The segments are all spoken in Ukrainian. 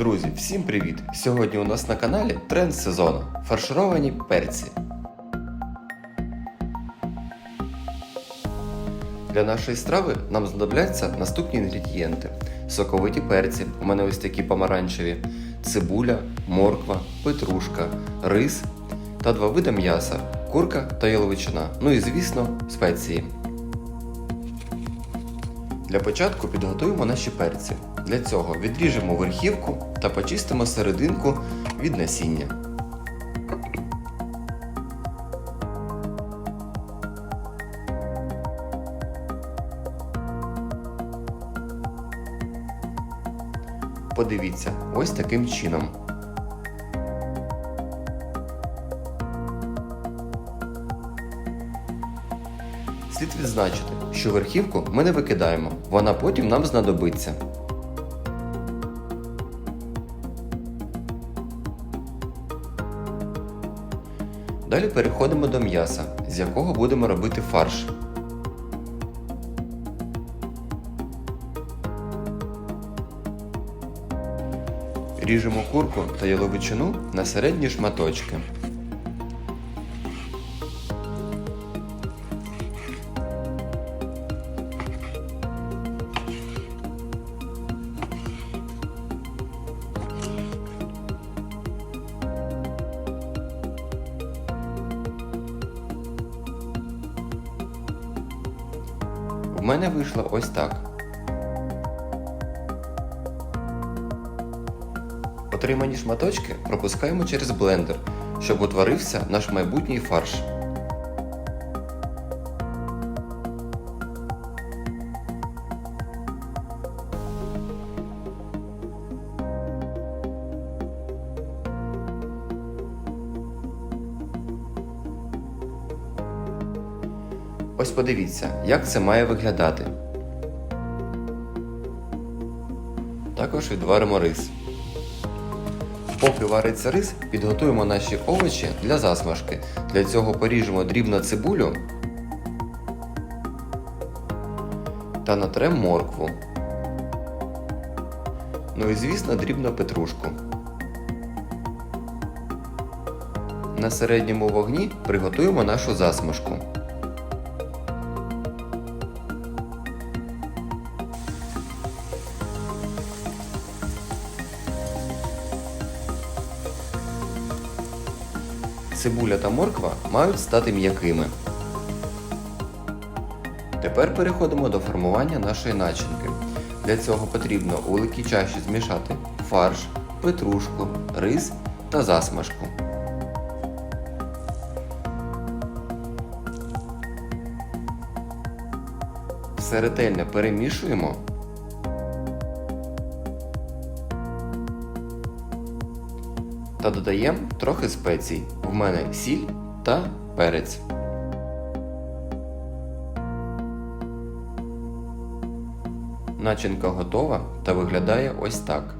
Друзі, всім привіт! Сьогодні у нас на каналі тренд сезону фаршировані перці. Для нашої страви нам знадобляться наступні інгредієнти: соковиті перці, у мене ось такі помаранчеві, цибуля, морква, петрушка, рис та два види м'яса курка та яловичина. Ну і звісно, спеції. Для початку підготуємо наші перці. Для цього відріжемо верхівку та почистимо серединку від насіння. Подивіться, ось таким чином. Слід відзначити, що верхівку ми не викидаємо, вона потім нам знадобиться. Далі переходимо до м'яса, з якого будемо робити фарш. Ріжемо курку та яловичину на середні шматочки. Мене вийшло ось так. Отримані шматочки пропускаємо через блендер, щоб утворився наш майбутній фарш. Ось подивіться, як це має виглядати. Також відваримо рис. Поки вариться рис, підготуємо наші овочі для засмажки. Для цього поріжемо дрібно цибулю та натрем моркву. Ну і звісно дрібно петрушку. На середньому вогні приготуємо нашу засмажку. Цибуля та морква мають стати м'якими. Тепер переходимо до формування нашої начинки. Для цього потрібно у великій чаші змішати фарш, петрушку, рис та засмажку. Все ретельно перемішуємо. Та додаємо трохи спецій. В мене сіль та перець. Начинка готова та виглядає ось так.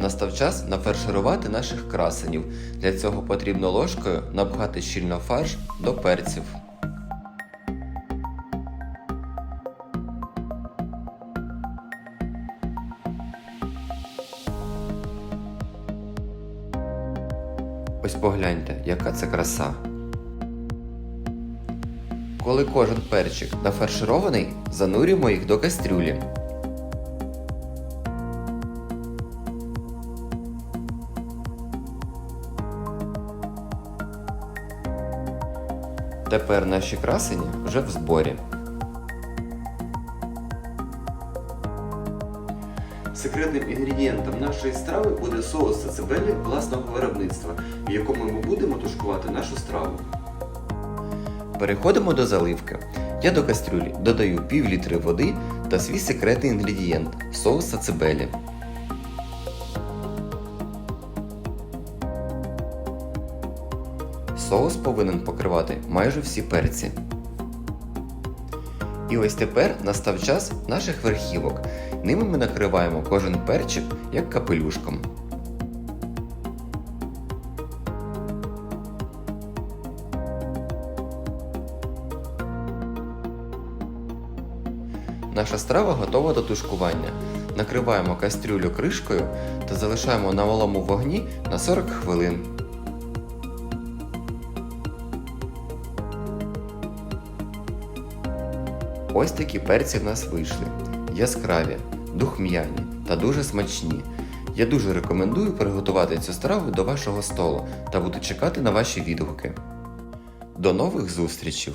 Настав час нафарширувати наших красенів. Для цього потрібно ложкою напхати щільно фарш до перців. Ось погляньте, яка це краса. Коли кожен перчик нафарширований, занурюємо їх до кастрюлі. Тепер наші красені вже в зборі. Секретним інгредієнтом нашої страви буде соус сацебелі власного виробництва, в якому ми будемо тушкувати нашу страву. Переходимо до заливки. Я до кастрюлі додаю пів літри води та свій секретний інгредієнт соус сацебелі. Соус повинен покривати майже всі перці. І ось тепер настав час наших верхівок. Ними ми накриваємо кожен перчик як капелюшком. Наша страва готова до тушкування. Накриваємо кастрюлю кришкою та залишаємо на малому вогні на 40 хвилин. Ось такі перці в нас вийшли. Яскраві, духм'яні та дуже смачні. Я дуже рекомендую приготувати цю страву до вашого столу та буду чекати на ваші відгуки. До нових зустрічей!